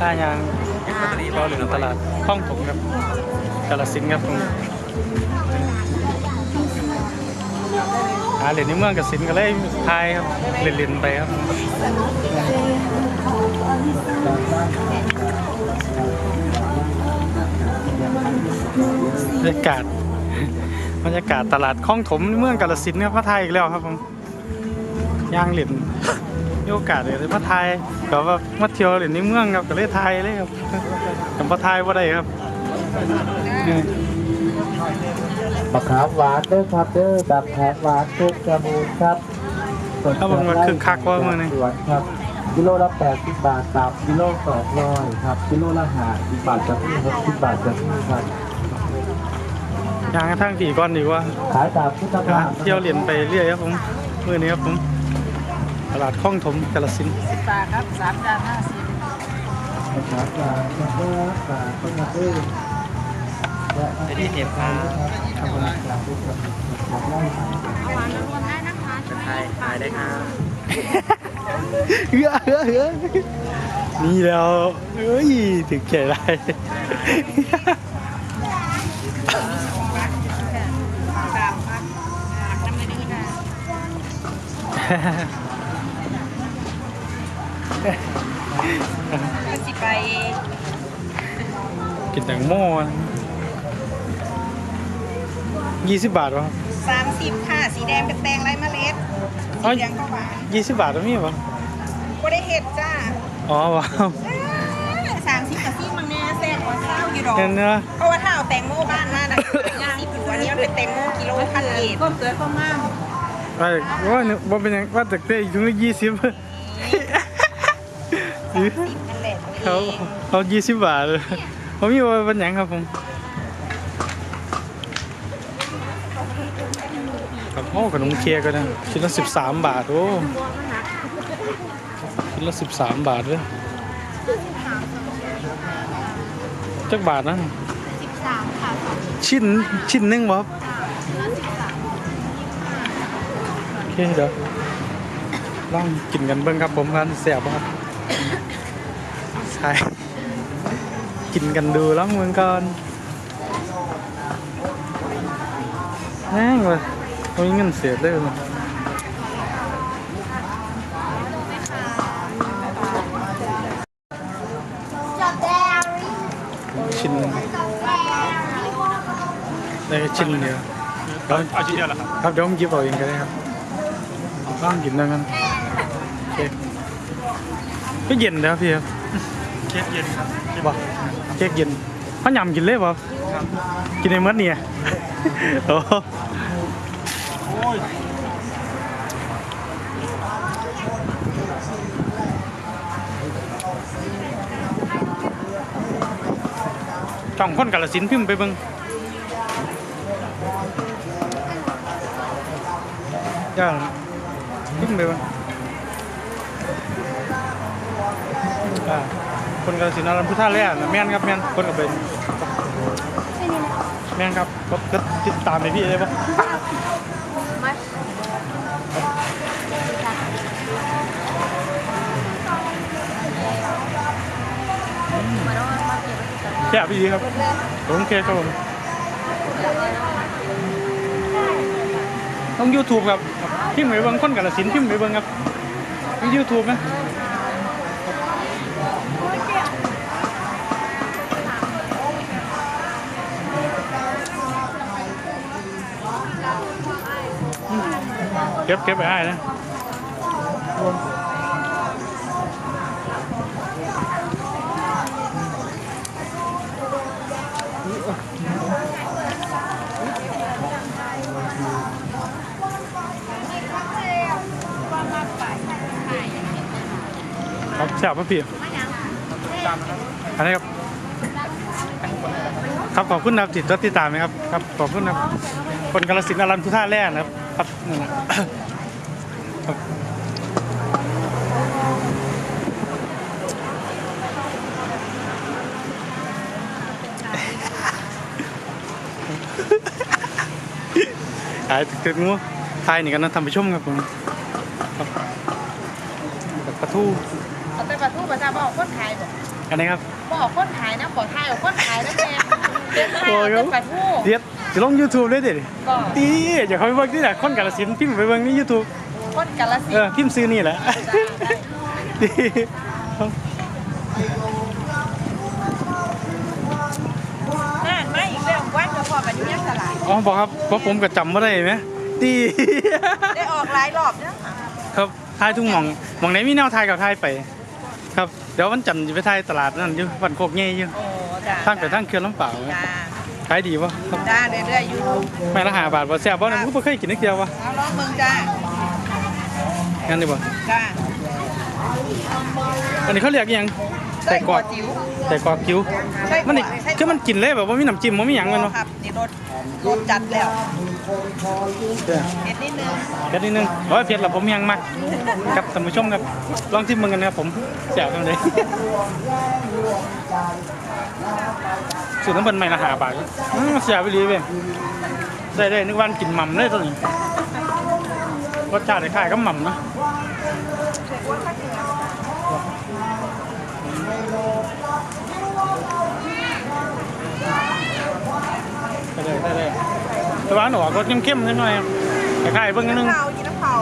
ท่ายางเราหนึ่งตลาดคลองถมครับกาลสินธุ์ครับผมหาเหรียญในเมืองกาฬสินธุ์ก็เลยพายครับเล่นๆไปครับบรรยากาศบรรยากาศตลาดคลองถมเมืองกาฬสินธุ์ครับพระไทยอีกแล้วครับผมย่างเหรียญ มีโอกาสเลยพระไทยก็ว่ามาเที่ยวเหรียญในเมืองครับก็เลยไทยเลยครับกับพระไทยว่าได้ครับมะขามหวานเด้อครับเด้อดักแขกหวานทุกจมูกครับเอามันมาคึกคักว่ามื้อนี้สวนครับกิโลละ80บาทสามกิโล200ครับกิโลละ50บาทจะมี60บาทจะมีครับย่างกระทั่งกี่ก้อนดีกว่าขายตามพุทธอะภาพเที่ยวเหรียญไปเรื่อยครับผมเมื่อนี้ครับผม ตลาดคลองถมกาฬสินธุ์สิบบาทครับสามจานห้าสิบมะขามหวานครับเด้อฝากต้นมะเอ้ยและไอ้ที่เห็บมาครับผมจากทุกคนจากไร่ไทยไทยได้ครับเฮ้อเฮ้อเฮ้อนี่แล้วเอ้ยถึงใจได้สามพันน้ำไม่ดื้อนะ ก็สิไปกินแตงโมยี่สิบบาทวะสามสิบค่ะ สีแดงเป็นแตงไรเมล็ดเอ้สียเหลืองก็หวานยี่สิบบาทแล้วมีปะก็ได้เห็ดจ้า อ๋อว้าวสามสิบกับซีมันแน่แซ่บกว่าข้าวอยู่ดอกเห็นเนื้อเพราะว่าถ้าเอาแตงโมบ้านมานะยี่สิบอยู่อันนี้มันเป็นแตงโมกิโลพันเอ็ดก็เกิดข้าวม่ามไปว่าเนี่ยว่าเป็นหยังว่าจากเต้อีกถึงยี่สิบ สิบนั่นแหละเขาเขายี่สิบบาทเลยเขามีว่าเป็นหยังครับผมครับโอ้ขนมเคียร์ก็นะชิ้นละสิบสามบาทโอ้ชิ้นละสิบสามบาทเลยจักบาทนะสิบสามค่ะสองชิ้นชิ้นหนึงบ่ครับแล้วสิบสามโอเคเดี๋ยวลองกินกันเบิ่งครับผมกันแสบบ่ครับใช่กินกันดูแล้วเมืองก่อนแน่งเลยเขามีเงินเสียเลยนะชิ้นหนึ่งได้แค่ชิ้นเดียวเอาชิ้นเดียวเหรอครับครับเดี๋ยวผมหยิบเอาเองก็ได้ครับลองกินแล้วกันโอเคก็เย็นแล้วพี่ครับ เค้กเย็นครับบ่เค้กเย็นเขายำกินเลยบ่ครับ คนกาลสินธุ์พิมพ์ไปเบิ่งย่างพิมพ์ไปเบิ่งอ่าคนกาลสินธุ์อารันพุทธาแร่นะแม่นครับแม่นคนกับเป็นแม่นครับก็ก็ติดตามในพี่ได้ปะมาแค่พี่ดีครับผมโอเคครับผมต้อง YouTube ครับพิมพ์ไปเบิ่งคนกาลสินพิมพ์ไปเบิ่งครับมี YouTube ไหม เก็บเก็บไปให้นะครับแซ่บป่ะพี่อันนี้ครับครับขอบคุณนะครับติดติดตามไหมครับครับขอบคุณครับคนกาลสินอรันพุท่าแร่นะครับ ครับนั่นนะครับขายตึกๆงูไทยนี่กันนะทำไปชมครับผมครับปลาทูเอาไปปลาทูปลาซาบอกคนขายบอกอันนี้ครับบอกคนขายนะขอทายกับคนขายนะแม่เด็กขายโอ้ยเอาแต่ปลาทูเดี๋ยว จะลง YouTube เลยเด็ดก็ตีอย่าเขาไปเบิ่งที่ไหนคนกาลสินธุ์พิมพ์ไปเบิ่งใน YouTube คนกาลสิเอนอธุ์พิมพ์ซื้อนี่แหละดีนั่นไม่อีกเรื่องวันก็พอกันอยู่ยังตลาดอ๋อบอกครับเพราะผมก็จำไม่ได้ไหมตีได้ออกหลายรอบเนาะครับทายทุกหม่องหม่องไหนมีแนวทายกับทายไป ครับ เดี๋ยววันจันทร์จะไปทายตลาดนั่นอยู่วันโคกเงี้ยอยู่โอ้จ้าทางไปทางเขื่อนลำเปล่าจ้า ขายดีปะครับจ้าเรื่อยๆอยู่ไม่ละหาบาทบ่แซ่บบ่นะผมบ่เคยกินนึกเดียววะเอาลองเบิ่งจ้างั้นดีบ่จ้าอันนี้เขาเรียกอิหยังใส่กรอกจิ๋วใส่กรอกคิ้วไส้กรอกมันนี่ไส้กรอกคือมันกินเลยแบบว่ามีน้ำจิ้มบ่มีหยังมันเนาะครับนี่รสรสจัดแล้วเด้อเผ็ดนิดนึงแค่นิดนึงโอ้ยเผ็ดละผมยังมักครับท่านผู้ชมครับลองชิมมึงกันนะครับผมแซ่บจังเลย สูตรน้ำเบิ่นใหม่ละหาบาทอืมแซ่บไปเลยเว้ยได้ได้นึกว่ากินหม่ำเลยตัวนี้รสชาติคล้ายๆกับหม่ำเนาะได้เลยได้เลยแต่ว่าหนูออกรสเข้มๆนิดหน่อยคล้ายๆเบิ่งนิดนึงเผากินน้ำเผา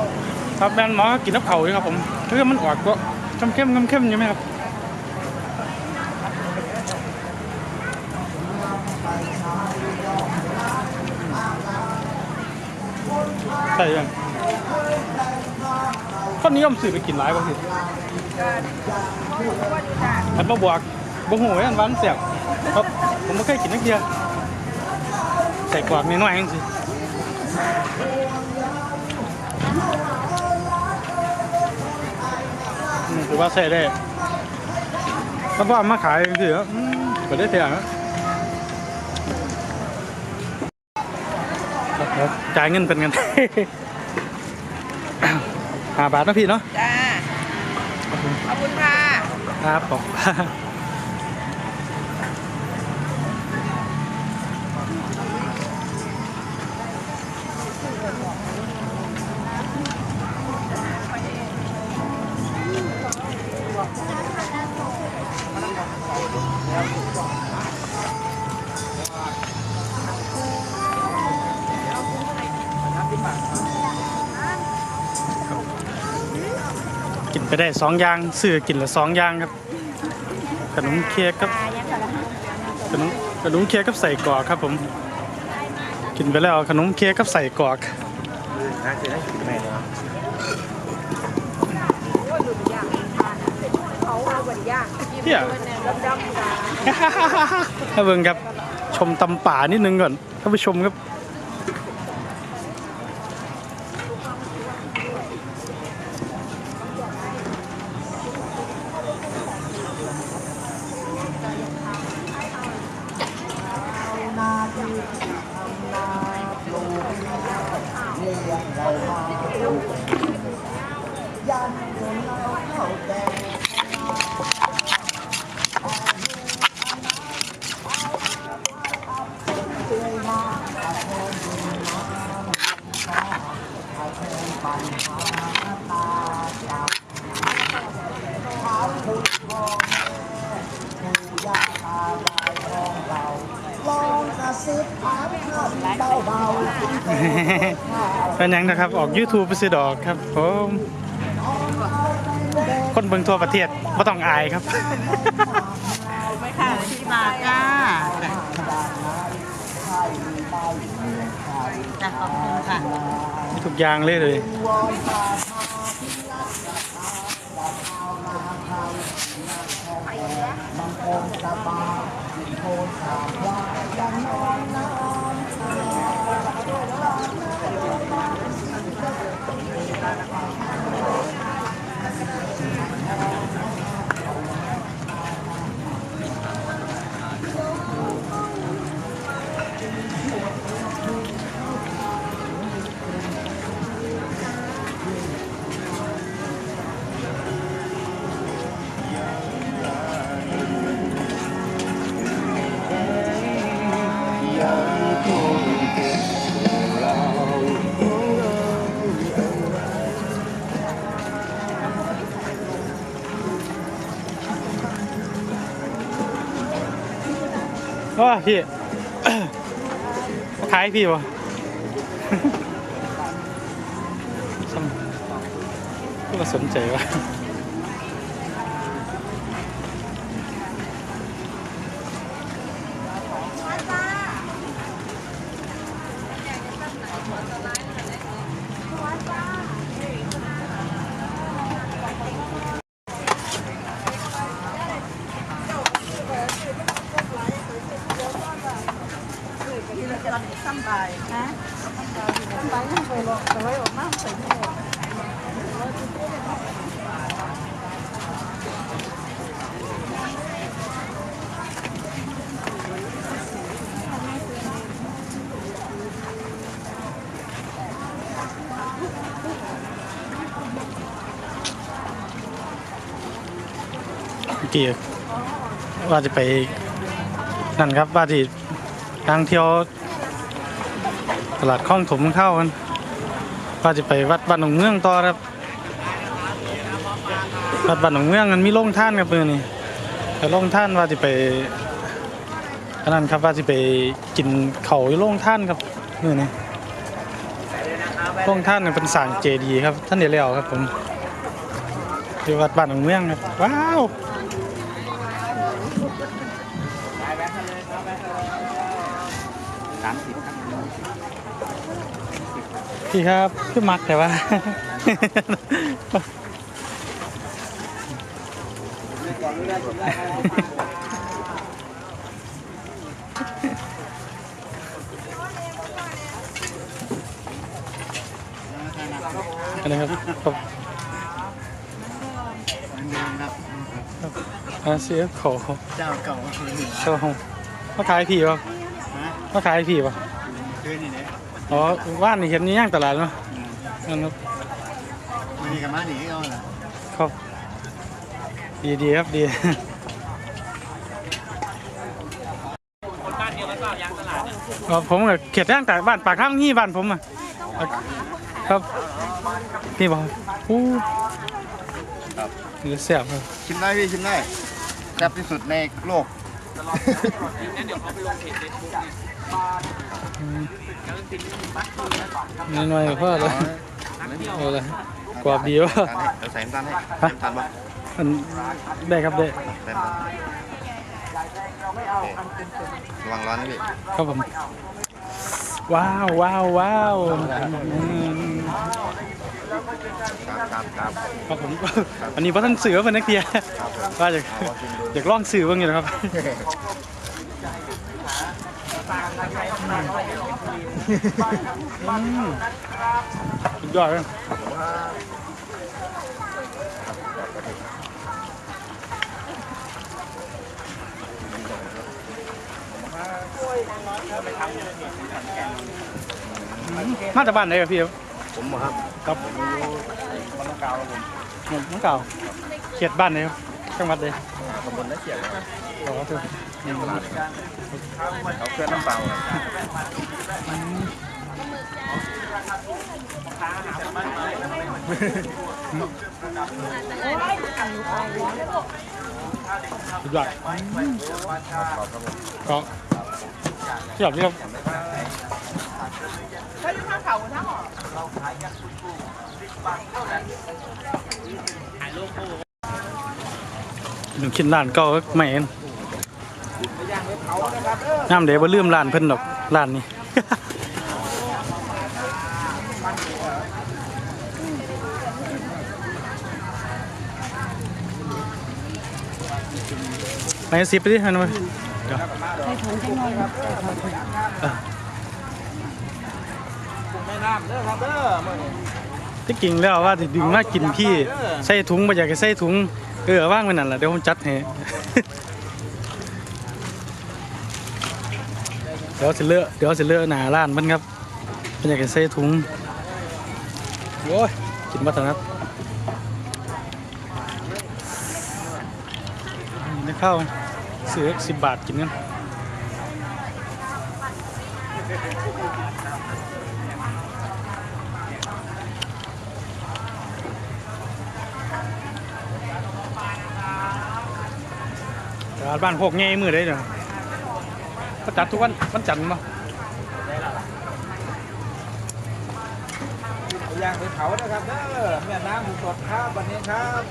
ครับแบรนด์หมอกินน้ำเผาอยู่ครับผมคือมันออกก็เข้มๆเข้มๆใช่ไหมครับ ช่ยังคนนิยมซื้อไปกินหลายบ่สิอันบ่บวกบ่หูไว้อันวานเสียบครับผมบ่เคยกินนักเดียวใส่กวาดนิดหน่อยเองสิอืมถือว่าใส่ได้ถ้าพ่ามาขายคืออืมก็ได้เสีย นะจ่ายเงินเป็นเงินหาบาทนะพี่เนาะ จ้า ขอบคุณค่ะ ครับผม กินไปได้สองอย่างซื้อกินละสองอย่างครับ ขนมเค้กครับขนมขนมเค้กกับใส่กรอกครับผม กินไปแล้วขนมเค้กกับใส่กรอกเนี่ยถ้าเบิ่งครับชมตำป่านิดนึงก่อนท่านผู้ชมครับ กเป็นยังนะครับ ออก YouTube ไปซื้อดอกครับผมคนเบิ่งทั่วประเทศไม่ต้องอายครับ ไปค่ะที่บาก้จ้ะขอบคุณค่ะมีทุกอย่างเลยเลย ไปแล้ว โทรถามว่ยังนอนนะาพี่ขายพี่วะก็สนใจว่า เมื่อ กี้ว่าจะไปนั่นครับว่าที่ทางเที่ยวตลาดคลองถมเข้ากันว่าจะไปวัดบ้านหนองเมืองต่อครับวัดบ้านหนองเมืองมันมีโรงท่านครับเมื่อนี้แต่โรงท่านว่าจะไปอันนั้นครับว่าจะไปกินเขาวอยู่งท่านครับเมื่อนี้โรงท่านเป็นสางเจดีย์ครับท่านเดียวแล้วครับผมที่วัดบ้านหนองเมืองครับว้าว พี่ครับพี่มักแต่ว่าอะไรครับครับเดิมครับอาเสียขอเจ้าเก่าคือหนึ่งเข้าห้องมาขายพี่ป่ะนะมาขายพี่ป่ะคือนี่เนี่ย อ๋อว่านนี่เห็นนี่ย่างตลาดเนาะนั่นครับมันมีกับมาหนีก็เหรอครับ ดีดีครับดีอ๋อผมกับเขตย่างแต่บ้านปากข้างนี่บ้านผมอะครับนี่บอกอู้เดี๋ยวเสียบครับชิมได้พี่ชิมได้แซ่บที่สุดในโลก นี่หน่อยพ่อเลยเอาเลยกรอบดีวะเดี๋ยวใส่น้ำตาลให้น้ำตาลปะอันได้ครับได้ใส่น้ำตาลระวังร้อนนะพี่ครับผมว้าวว้าวว้าวอืมครับครับครับครับผมอันนี้ว่าท่านสื่อว่าเป็นนักเรียนว่าอยากอยากลองสื่อบ้างอยู่นะครับอืม สุดยอดเลยมาจากบ้านไหนครับพี่ครับผมเหรอครับครับผมอยู่บ้านน้องกาวครับผมน้องเก่าเขตบ้านไหนครับจังหวัดใดตำบลนักเขียนครับขอครับ เขาเคลื่อนน้ำเปล่าครับสุดยอดก็เทียบนี่ครับหนึ่งชิ้นร้านก็ไม่เห็น น้ำเดี๋ยวบ่ลืมร้านเพิ่นดอกร้านนี้ไปสิบไปดิฮันมาเดี๋ยวเออที่กิ่งแล้วว่าสิดึงมากินพี่ใส่ถุงมาอยากจะใส่ถุงเออว่างไปนั่นแหละเดี๋ยวผมจัดให้ ดี๋ยวสิเลอะเดี๋ยวสิเลอะหนาร้านมันครับมันอยากจะใส่ถุงโอ้ยกินมาถนัดนี่ข้าวซื้อสิบบาทกินกันตลาดบ้านโคกไงมือได้เด้อ เขาจัดทุกวันวันจันทร์มาย่างไปเผานะครับเด้อแม่น้ำหมูสดครับวันนี้ครับ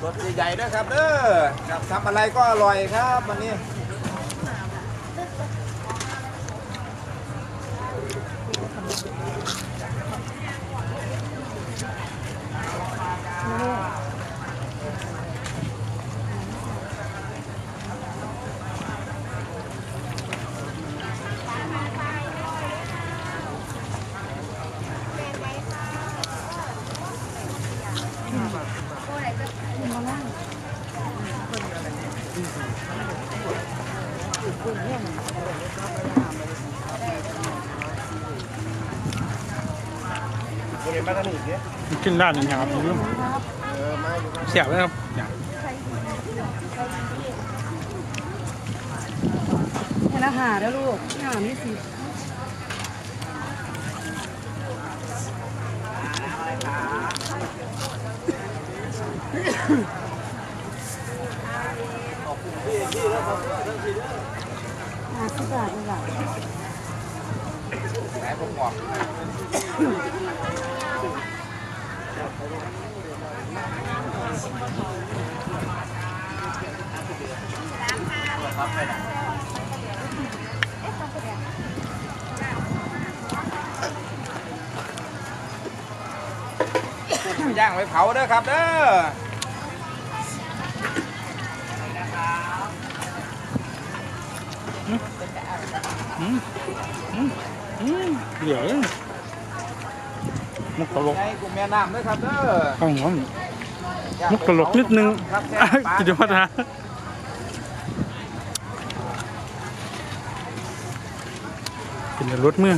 สดใหญ่ๆด้วยครับเด้อครับทำอะไรก็อร่อยครับวันนี้ กินด้านหนึ่งอย่างครับเสียบเลยครับอย่างให้ละหาแล้วลูกหาไม่สิหาสิบบาทนี่แหละ ย่างไปเผาเด้อครับเด้ออืมอืมอืมเดี๋ยว มุกตลกให้กลุ่มแม่น้ำด้วยครับเด้อข้างหัวมันมุกตลกนิดนึงครับแซ่บปลากิจวัตรนะกินแต่รถเมื่อ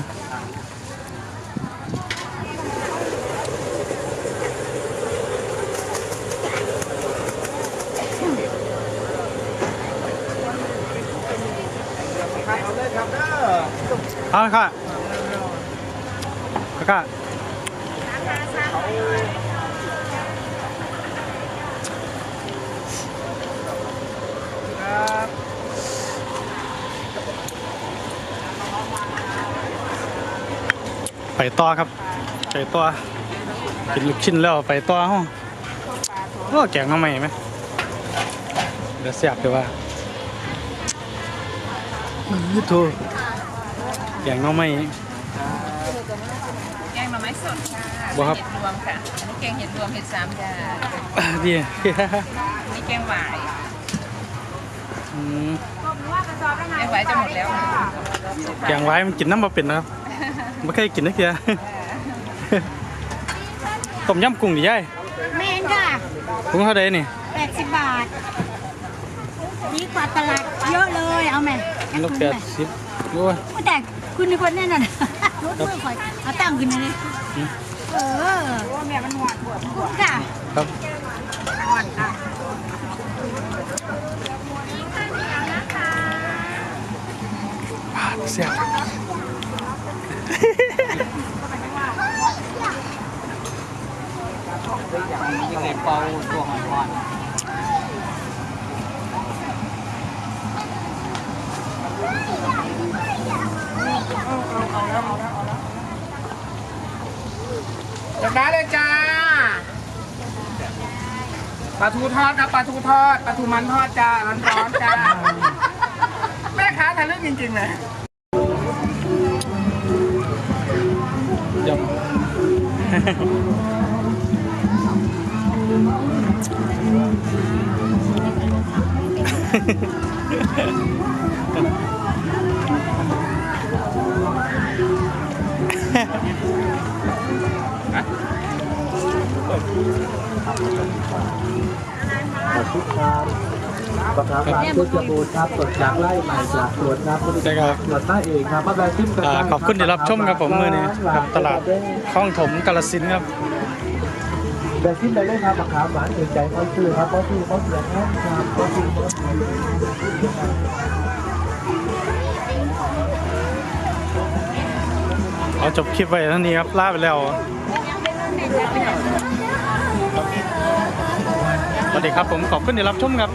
ครับเอาเลยครับเด้อเอาละค่ะแล้วก็ครับ ไปต่อครับ ไปต่อกินลูกชิ้นแล้วไปต่อห้องก็แกงมาใหม่ไหมเดี๋ยวเสียบเลยว่ายูทูบแกงหน้องใหม่ แกงหน่อไม้สดค่ะ บ่ครับ เห็ดรวมค่ะอันนี้แกงเห็ดรวมเห็ดสามจ้าดีอันนี้แกงหวายอืมแกงหวายจะหมดแล้วแกงไว้มันกินน้ำมาเป็นนะครับไม่เคยกินนักเดียต้มยำกุ้งดิยายเมนค่ะกุ้งเท่าใดนี่แปดสิบบาทดีกว่าตลาดเยอะเลยเอาไหมนกแปดสิบโอ้ยแต่คุณเป็นคนแน่นอนรถด้วยคอยเอาตั้งขึ้นมาเลยอืม เออว่าแม่มันหวานปวดค่ะครับปาดเสียเปาตัวหอย ได้เลยจ้าปลาทูทอดครับปลาทูทอดปลาทูมันทอดจ้าร้อนๆจ้าแม่ค้าทะลึ่งจริงๆเลยย ขอบคุณครับปลาขาวหวานเพชรบูรณ์ครับสดจากไร่ใหม่จากสวนครับใช่ครับสวนต้าเองครับมาแบงค์ชิมกันอ่าได้ขอบคุณที่รับชมครับผมมือนี้ครับตลาดคลองถมกาลสินธุ์ครับแบงค์ชิมได้เลยครับปลาขาวหวานถึงใจเขาซื้อครับเขาซื้อเขาเสียครับครับเขาซื้อเขาเสียเอาจบคลิปไว้เท่านี้ครับลาไปแล้ว สวัสดีครับผมขอบคุณที่รับชมครับ